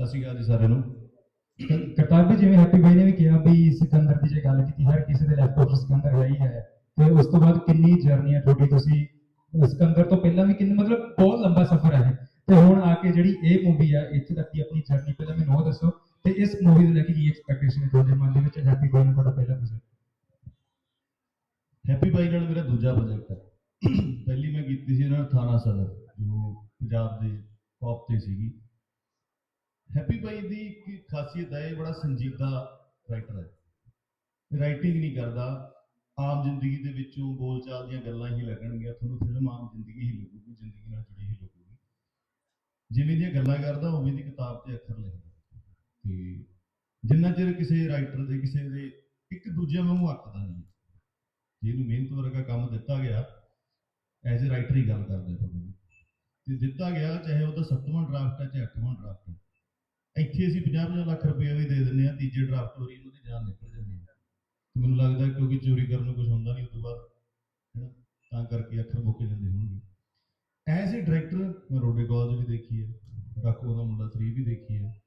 ਸਤਿ ਸ਼੍ਰੀ ਅਕਾਲ ਜੀ ਸਾਰਿਆਂ ਨੂੰ। ਕਰਤਾਰ ਜਿਵੇਂ ਹੈਪੀ ਬਾਈ ਨੇ ਵੀ ਕਿਹਾ ਵੀ ਸਿਕੰਦਰ ਦੀ ਜੇ ਗੱਲ ਕੀਤੀ, ਹਰ ਕਿਸੇ ਦੇ ਲੈਪਟਾਪ ਸਿਕੰਦਰ ਹੈ ਹੀ ਹੈ। ਤੇ ਉਸ ਤੋਂ ਬਾਅਦ ਕਿੰਨੀ ਜਰਨੀ ਹੈ ਤੁਹਾਡੀ ਤੁਸੀਂ? ਸਿਕੰਦਰ ਤੋਂ ਪਹਿਲਾਂ ਵੀ ਕਿੰਨੇ, ਮਤਲਬ ਬਹੁਤ ਲੰਬਾ ਸਫ਼ਰ ਹੈ ਤੇ ਹੁਣ ਆ ਕੇ ਜਿਹੜੀ ਇਹ ਮੂਵੀ ਆ, ਇੱਥੇ ਤੱਕ ਦੀ ਆਪਣੀ ਜਰਨੀ ਪਹਿਲਾਂ ਮੈਨੂੰ ਉਹ ਦੱਸੋ। ਤੇ ਇਸ ਮੂਵੀ ਨੂੰ ਲੈ ਕੇ ਕੀ ਐਕਸਪੈਕਟੇਸ਼ਨ ਹੈ ਤੁਹਾਡੇ ਮਨ ਦੇ ਵਿੱਚ? ਹੈਪੀ ਬਾਈ ਨੂੰ ਤੁਹਾਡਾ ਪਹਿਲਾ ਪ੍ਰੋਜੈਕਟ ਹੈਪੀ ਬਾਈ ਨਾਲ ਮੇਰਾ ਦੂਜਾ ਪ੍ਰੋਜੈਕਟ ਹੈ। ਪਹਿਲੀ ਮੈਂ ਕੀਤੀ ਸੀ ਇਹਨਾਂ ਨਾਲ ਥਾਣਾ ਜੋ ਪੰਜਾਬ ਦੇ ਟੌਪ ਤੇ ਸੀਗੀ। ਹੈਪੀ ਬਾਈ ਦੀ ਇੱਕ ਖਾਸੀਅਤ ਹੈ, ਇਹ ਬੜਾ ਸੰਜੀਦਾ ਰਾਈਟਰ ਹੈ। ਰਾਈਟਿੰਗ ਨਹੀਂ ਕਰਦਾ, ਆਮ ਜ਼ਿੰਦਗੀ ਦੇ ਵਿੱਚੋਂ ਬੋਲਚਾਲ ਦੀਆਂ ਗੱਲਾਂ ਹੀ ਲੱਗਣਗੀਆਂ, ਤੁਹਾਨੂੰ ਫਿਲਮ ਆਮ ਜ਼ਿੰਦਗੀ ਹੀ ਲੱਗੂਗੀ, ਜ਼ਿੰਦਗੀ ਨਾਲ ਜੁੜੀ ਹੀ ਲੱਗੂਗੀ। ਜਿਵੇਂ ਦੀਆਂ ਗੱਲਾਂ ਕਰਦਾ, ਉਵੇਂ ਦੀ ਕਿਤਾਬ ਤੇ ਅੱਖਰ ਲਿਖਦਾ। ਤੇ ਜਿੰਨਾ ਚਿਰ ਕਿਸੇ ਰਾਈਟਰ ਦੇ, ਕਿਸੇ ਦੇ ਇੱਕ ਦੂਜੇ ਵਾਂਗੂ ਅੱਕਦਾ ਨਹੀਂ ਜਿਹਨੂੰ ਮਿਹਨਤ ਵਰਗਾ ਕੰਮ ਦਿੱਤਾ ਗਿਆ, ਐਜ਼ ਅ ਰਾਈਟਰ ਹੀ ਗੱਲ ਕਰਦੇ ਤੁਹਾਨੂੰ ਤੇ ਦਿੱਤਾ ਗਿਆ, ਚਾਹੇ ਉਹਦਾ ਸੱਤਵਾਂ ਡਰਾਫਟ ਹੈ, ਚਾਹੇ ਅੱਠਵਾਂ ਡਰਾਫਟ ਇੱਥੇ ਅਸੀਂ 50 ਲੱਖ ਰੁਪਏ ਵੀ ਦੇ ਦਿੰਦੇ ਆ ਤੀਜੇ ਡਰਾਫਟ ਵਾਰੀ ਇਹਨਾਂ ਦੀ ਜਾਨ ਨਿਕਲ ਜਾਂਦੀ ਹੈ। ਤੇ ਮੈਨੂੰ ਲੱਗਦਾ ਕਿਉਂਕਿ ਚੋਰੀ ਕਰਨ ਨੂੰ ਕੁਝ ਹੁੰਦਾ ਨਹੀਂ ਉਸ ਤੋਂ ਬਾਅਦ, ਹੈਨਾ, ਤਾਂ ਕਰਕੇ ਅੱਖਰ ਮੁੱਕ ਜਾਂਦੇ ਹੋਣਗੇ। ਐਜ਼ ਅ ਡਾਇਰੈਕਟਰ, ਮੈਂ ਰੋਡੇ ਕਾਲਜ ਵੀ ਦੇਖੀ ਹੈ ਡਾਕੂ ਦਾ ਮੁੰਡਾ 3 ਵੀ ਦੇਖੀ ਹੈ।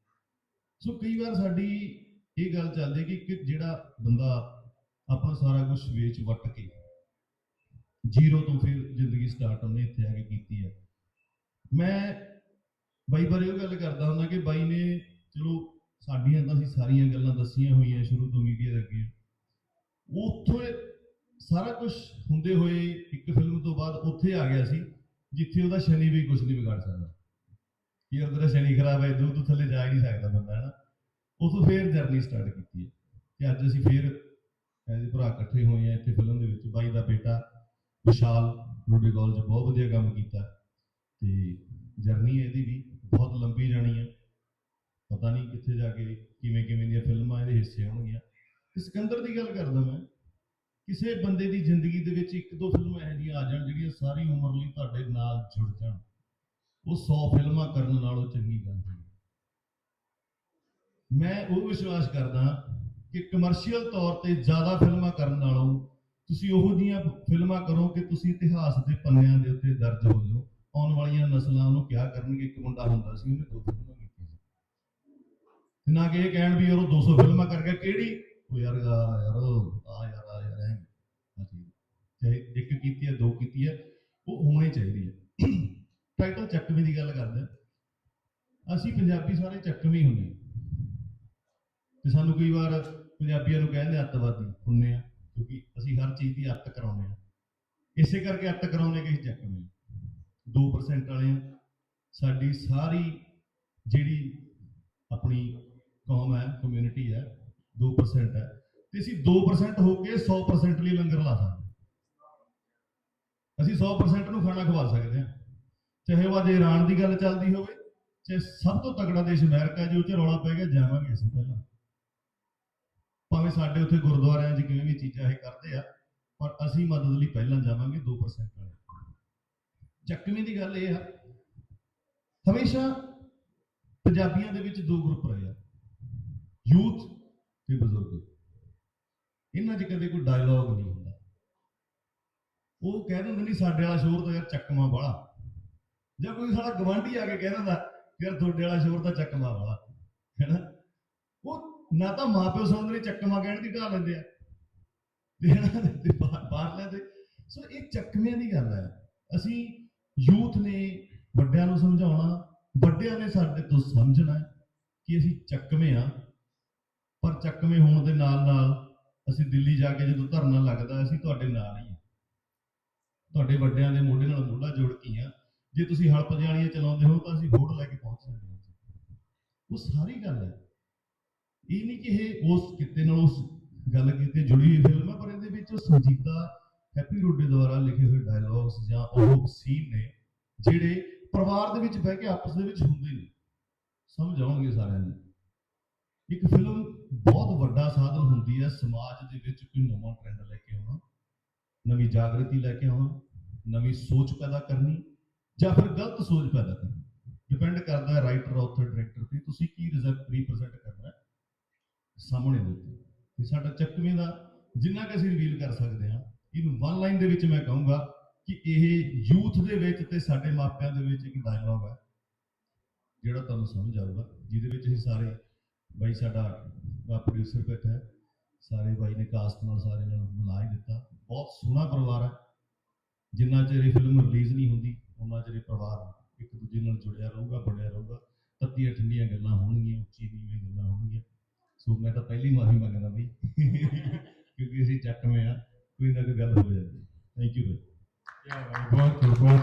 ਸੋ ਕਈ ਵਾਰ ਸਾਡੀ ਇਹ ਗੱਲ ਚੱਲਦੀ ਹੈ ਕਿ ਜਿਹੜਾ ਬੰਦਾ ਆਪਣਾ ਸਾਰਾ ਕੁਝ ਵੇਚ ਵੱਟ ਕੇ ਜ਼ੀਰੋ ਤੋਂ ਫਿਰ ਜ਼ਿੰਦਗੀ ਸਟਾਰਟ ਉਹਨੇ ਇੱਥੇ ਆ ਕੇ ਕੀਤੀ ਹੈ। ਮੈਂ ਬਾਈ ਬਾਰੇ ਉਹ ਗੱਲ ਕਰਦਾ ਹੁੰਦਾ ਕਿ ਬਾਈ ਨੇ ਸਾਡੀਆਂ ਤਾਂ ਅਸੀਂ ਸਾਰੀਆਂ ਗੱਲਾਂ ਦੱਸੀਆਂ ਹੋਈਆਂ ਸ਼ੁਰੂ ਤੋਂ ਮੀਡੀਆ ਦੇ ਅੱਗੇ। ਉੱਥੋਂ ਸਾਰਾ ਕੁਝ ਹੁੰਦੇ ਹੋਏ ਇੱਕ ਫਿਲਮ ਤੋਂ ਬਾਅਦ ਉੱਥੇ ਆ ਗਿਆ ਸੀ, ਜਿੱਥੇ ਉਹਦਾ ਸ਼ਨੀ ਵੀ ਕੁਝ ਨਹੀਂ ਵਿਗਾੜ ਸਕਦਾ। ਕਿ ਯਾਰ ਸ਼ਨੀ ਖਰਾਬ ਹੈ ਦੋ ਤੋਂ ਥੱਲੇ ਜਾ ਹੀ ਨਹੀਂ ਸਕਦਾ ਬੰਦਾ ਹੈ ਨਾ ਉਥੋਂ ਫੇਰ ਜਰਨੀ ਸਟਾਰਟ ਕੀਤੀ ਹੈ। ਕਿ ਅੱਜ ਅਸੀਂ ਫੇਰ ਐਜ਼ ਭਰਾ ਇਕੱਠੇ ਹੋਏ ਆ ਇੱਥੇ ਫਿਲਮ ਦੇ ਵਿੱਚ, ਬਾਈ ਦਾ ਬੇਟਾ ਵਿਸ਼ਾਲ ਰੋਡੇ ਕਾਲਜ ਬਹੁਤ ਵਧੀਆ ਕੰਮ ਕੀਤਾ। ਤੇ ਜਰਨੀ ਇਹਦੀ ਵੀ, ਬਹੁਤ ਲੰਬੀ ਜਾਣੀ ਹੈ। ਪਤਾ ਨਹੀਂ ਕਿੱਥੇ ਜਾ ਕੇ ਕਿਵੇਂ ਕਿਵੇਂ ਦੀਆਂ ਫਿਲਮਾਂ ਇਹਦੇ ਹਿੱਸੇ ਹੋਣਗੀਆਂ। ਤੇ ਸਿਕੰਦਰ ਦੀ ਗੱਲ ਕਰਦਾ ਮੈਂ, ਕਿਸੇ ਬੰਦੇ ਦੀ ਜ਼ਿੰਦਗੀ ਦੇ ਵਿੱਚ ਇੱਕ ਦੋ ਫਿਲਮਾਂ ਇਹੋ ਜਿਹੀਆਂ ਆ ਜਾਣ ਜਿਹੜੀਆਂ ਸਾਰੀ ਉਮਰ ਲਈ ਤੁਹਾਡੇ ਨਾਲ ਜੁੜ ਜਾਣ। ਉਹ 100 ਫਿਲਮਾਂ ਕਰਨ ਨਾਲੋਂ ਚੰਗੀ ਗੱਲ ਹੈ ਮੈਂ ਉਹ ਵਿਸ਼ਵਾਸ ਕਰਦਾ ਕਿ ਕਮਰਸ਼ੀਅਲ ਤੌਰ ਤੇ ਜ਼ਿਆਦਾ ਫਿਲਮਾਂ ਕਰਨ ਨਾਲੋਂ ਤੁਸੀਂ ਉਹੋ ਜਿਹੀਆਂ ਫਿਲਮਾਂ ਕਰੋ ਕਿ ਤੁਸੀਂ ਇਤਿਹਾਸ ਦੇ ਪੰਨਿਆਂ ਦੇ ਉੱਤੇ ਦਰਜ ਹੋ ਜਾਓ। ਆਉਣ ਵਾਲੀਆਂ ਨਸਲਾਂ ਉਹਨੂੰ ਕਿਹਾ ਕਰਨਗੇ, ਇੱਕ ਮੁੰਡਾ ਹੁੰਦਾ ਸੀ, ਉਹਨੇ ਦੋ ਫਿਲਮਾਂ ਕੀਤੀਆਂ ਨਾ ਕਿ ਇਹ ਕਹਿਣ ਵੀ ਯਾਰ ਉਹ 200 ਫਿਲਮਾਂ ਕਰ ਗਿਆ ਕਿਹੜੀ? ਉਹ ਯਾਰ, ਆ ਯਾਰ ਆ ਯਾਰ ਆ ਯਾਰ, ਐਂ। ਚਾਹੇ ਇੱਕ ਕੀਤੀ ਹੈ, ਦੋ ਕੀਤੀ ਹੈ, ਉਹ ਹੋਣੀ ਚਾਹੀਦੀ ਹੈ। ਟਾਈਟਲ ਚੱਕਵੇਂ ਦੀ ਗੱਲ ਕਰਦੇ ਅਸੀਂ ਪੰਜਾਬੀ ਸਾਰੇ ਚੱਕਵੇਂ ਹੁੰਦੇ ਹਾਂ। ਤੇ ਸਾਨੂੰ ਕਈ ਵਾਰ ਪੰਜਾਬੀਆਂ ਨੂੰ ਕਹਿੰਦੇ ਅੱਤਵਾਦੀ ਹੁੰਨੇ ਆ ਕਿਉਂਕਿ ਅਸੀਂ ਹਰ ਚੀਜ਼ ਦੀ ਅੱਤ ਕਰਾਉਂਦੇ ਆ ਇਸੇ ਕਰਕੇ ਅੱਤ ਕਰਾਉਂਦੇ ਕਿ ਅਸੀਂ ਚੱਕਵੇਂ ਹਾਂ। 2% ਵਾਲੇ ਆ ਸਾਡੀ ਸਾਰੀ ਜਿਹੜੀ ਆਪਣੀ ਕੌਮ ਹੈ ਕਮਿਊਨਿਟੀ ਹੈ 2% ਹੈ। ਤੇ ਅਸੀਂ 2% ਹੋ ਕੇ 100% ਲਈ ਲੰਗਰ ਲਾ ਸਕਦੇ ਹਾਂ। ਅਸੀਂ 100% ਨੂੰ ਖਾਣਾ ਖਵਾ ਸਕਦੇ ਹਾਂ। ਚਾਹੇ ਉਹ ਅੱਜ ਈਰਾਨ ਦੀ ਗੱਲ ਚੱਲਦੀ ਹੋਵੇ, ਚਾਹੇ ਸਭ ਤੋਂ ਤਕੜਾ ਦੇਸ਼ ਅਮਰੀਕਾ ਜੇ ਉਹ ਰੌਲਾ ਪੈ ਗਿਆ, ਜਾਵਾਂਗੇ ਅਸੀਂ ਪਹਿਲਾਂ। ਭਾਵੇਂ ਸਾਡੇ ਉੱਥੇ ਗੁਰਦੁਆਰਿਆਂ 'ਚ ਕਿਵੇਂ ਵੀ ਚੀਜ਼ਾਂ ਇਹ ਕਰਦੇ ਆ, ਪਰ ਅਸੀਂ ਮਦਦ ਲਈ ਪਹਿਲਾਂ ਜਾਵਾਂਗੇ 2% ਵਾਲੇ। ਚੱਕਵੀਂ ਦੀ ਗੱਲ ਇਹ ਆ, ਹਮੇਸ਼ਾ ਪੰਜਾਬੀਆਂ ਦੇ ਵਿੱਚ ਦੋ ਗਰੁੱਪ ਰਹੇ ਆ। ਯੂਥ ਤੇ ਬਜ਼ੁਰਗ ਇਹਨਾਂ 'ਚ ਕਦੇ ਕੋਈ ਡਾਇਲੌਗ ਨਹੀਂ ਹੁੰਦਾ। ਉਹ ਕਹਿ ਦਿੰਦੇ ਨਹੀਂ ਸਾਡੇ ਵਾਲਾ ਸ਼ੋਰ ਤਾਂ ਯਾਰ ਚੱਕਮਾ ਵਾਲਾ। ਜਾਂ ਕੋਈ ਸਾਡਾ ਗਵਾਂਢੀ ਆ ਕੇ ਕਹਿ ਦਿੰਦਾ, ਯਾਰ ਤੁਹਾਡੇ ਵਾਲਾ ਸ਼ੋਰ ਤਾਂ ਚੱਕਮਾ ਵਾਲਾ। ਹੈਨਾ? ਉਹ ਨਾ ਤਾਂ ਮਾਪਿਓ ਸਮਝਦੇ ਨੇ ਚੱਕਮਾ ਕਹਿਣ ਦੀ ਢਾ ਲੈਂਦੇ ਆ। ਤੇ ਦੇ ਬਾਹਰ ਬਾਹਰਲਿਆਂ ਦੇ ਸੋ ਇਹ ਚੱਕਮਿਆਂ ਦੀ ਗੱਲ ਹੈ ਅਸੀਂ ਯੂਥ ਨੇ ਵੱਡਿਆਂ ਨੂੰ ਸਮਝਾਉਣਾ, ਵੱਡਿਆਂ ਨੇ ਸਾਡੇ ਤੋਂ ਸਮਝਣਾ ਕਿ ਅਸੀਂ ਚੱਕਵੇਂ ਆ। ਚੱਕਵੇਂ ਹੋਣ ਦੇ ਨਾਲ ਨਾਲ ਅਸੀਂ ਦਿੱਲੀ ਜਾ ਕੇ ਜਦੋਂ ਧਰਨਾ ਲੱਗਦਾ, ਅਸੀਂ ਤੁਹਾਡੇ ਨਾਲ ਹੀ ਆ ਤੁਹਾਡੇ ਵੱਡਿਆਂ ਦੇ ਮੋਢੇ ਨਾਲ ਮੋਢਾ ਜੋੜ ਕੇ ਆ ਜੇ ਤੁਸੀਂ ਹਲਪ ਜਾਲੀਆਂ ਚਲਾਉਂਦੇ ਹੋ ਤਾਂ ਅਸੀਂ ਵੋਟ ਲੈ ਕੇ ਪਹੁੰਚ ਸਕਦੇ ਹਾਂ। ਉਹ ਸਾਰੀ ਗੱਲ ਹੈ। ਇਹ ਨਹੀਂ ਕਿ ਇਹ ਉਸ ਕਿਤੇ ਨਾਲ ਉਸ ਗੱਲ ਕੀਤੀ ਜੁੜੀ ਹੋਈ ਫਿਲਮ ਹੈ, ਪਰ ਇਹਦੇ ਵਿੱਚ ਉਹ ਹੈਪੀ ਰੋਡੇ ਦੁਆਰਾ ਲਿਖੇ ਹੋਏ ਡਾਇਲੌਗਸ ਜਾਂ ਉਹ ਸੀਨ ਨੇ, ਜਿਹੜੇ ਪਰਿਵਾਰ ਦੇ ਵਿੱਚ ਬਹਿ ਕੇ ਆਪਸ ਦੇ ਵਿੱਚ ਹੁੰਦੇ ਨੇ। ਸਮਝ ਆਉਣਗੇ ਸਾਰਿਆਂ ਨੂੰ। ਇੱਕ ਫਿਲਮ ਬਹੁਤ ਵੱਡਾ ਸਾਧਨ ਹੁੰਦੀ ਹੈ ਸਮਾਜ ਦੇ ਵਿੱਚ ਕੋਈ ਨਵਾਂ ਟ੍ਰੈਂਡ ਲੈ ਕੇ ਆਉਣਾ, ਨਵੀਂ ਜਾਗਰਤੀ ਲੈ ਕੇ ਆਉਣਾ, ਨਵੀਂ ਸੋਚ ਪੈਦਾ ਕਰਨੀ ਜਾਂ ਫਿਰ ਗਲਤ ਸੋਚ ਪੈਦਾ ਕਰਨੀ। ਡਿਪੈਂਡ ਕਰਦਾ ਹੈ ਰਾਈਟਰ ਆਥਰ ਡਾਇਰੈਕਟਰ ਤੇ ਤੁਸੀਂ ਕੀ ਰਿਪਰੈਜ਼ੈਂਟ ਕਰਨਾ ਹੈ ਸਾਹਮਣੇ ਦੇ ਤੇ। ਸਾਡਾ ਚੱਕਵੇਂ ਦਾ ਜਿੰਨਾ ਕਿ ਅਸੀਂ ਰਿਵੀਲ ਕਰ ਸਕਦੇ ਹਾਂ, ਇਹਨੂੰ ਵਨ ਲਾਈਨ ਦੇ ਵਿੱਚ ਮੈਂ ਕਹੂੰਗਾ ਕਿ ਇਹ ਯੂਥ ਦੇ ਵਿੱਚ ਤੇ ਸਾਡੇ ਮਾਪਿਆਂ ਦੇ ਵਿੱਚ ਇੱਕ ਡਾਇਲੌਗ ਹੈ, ਜਿਹੜਾ ਤੁਹਾਨੂੰ ਸਮਝ ਆਊਗਾ, ਜਿਹਦੇ ਵਿੱਚ ਅਸੀਂ ਸਾਰੇ ਬਾਈ ਸਾਡਾ ਪ੍ਰੋਡਿਊਸਰ ਬੈਠਾ ਹੈ। ਸਾਰੇ ਬਾਈ ਨੇ ਕਾਸਟ ਨਾਲ ਸਾਰੇ ਨਾਲ ਮਿਲਾ ਹੀ ਦਿੱਤਾ। ਬਹੁਤ ਸੋਹਣਾ ਪਰਿਵਾਰ ਹੈ। ਜਿੰਨਾ ਚਿਰ ਇਹ ਫਿਲਮ ਰਿਲੀਜ਼ ਨਹੀਂ ਹੁੰਦੀ ਉਹਨਾਂ ਚਿਰ ਇਹ ਪਰਿਵਾਰ ਇੱਕ ਦੂਜੇ ਨਾਲ ਜੁੜਿਆ ਰਹੂਗਾ, ਬਣਿਆ ਰਹੂਗਾ। ਤੱਤੀਆਂ ਠੰਡੀਆਂ ਗੱਲਾਂ ਹੋਣਗੀਆਂ ਉੱਚੀ ਨੀਵੀਂ ਗੱਲਾਂ ਹੋਣਗੀਆਂ। ਸੋ ਮੈਂ ਤਾਂ ਪਹਿਲੀ ਮਾਫੀ ਮੰਗਦਾ ਬਈ, ਕਿਉਂਕਿ ਅਸੀਂ ਚੱਕਵੇਂ ਆ ਕੋਈ ਨਾ ਕੋਈ ਗੱਲ ਹੋ ਜਾਂਦੀ। ਥੈਂਕ ਯੂ ਬਈ। ਬਹੁਤ ਬਹੁਤ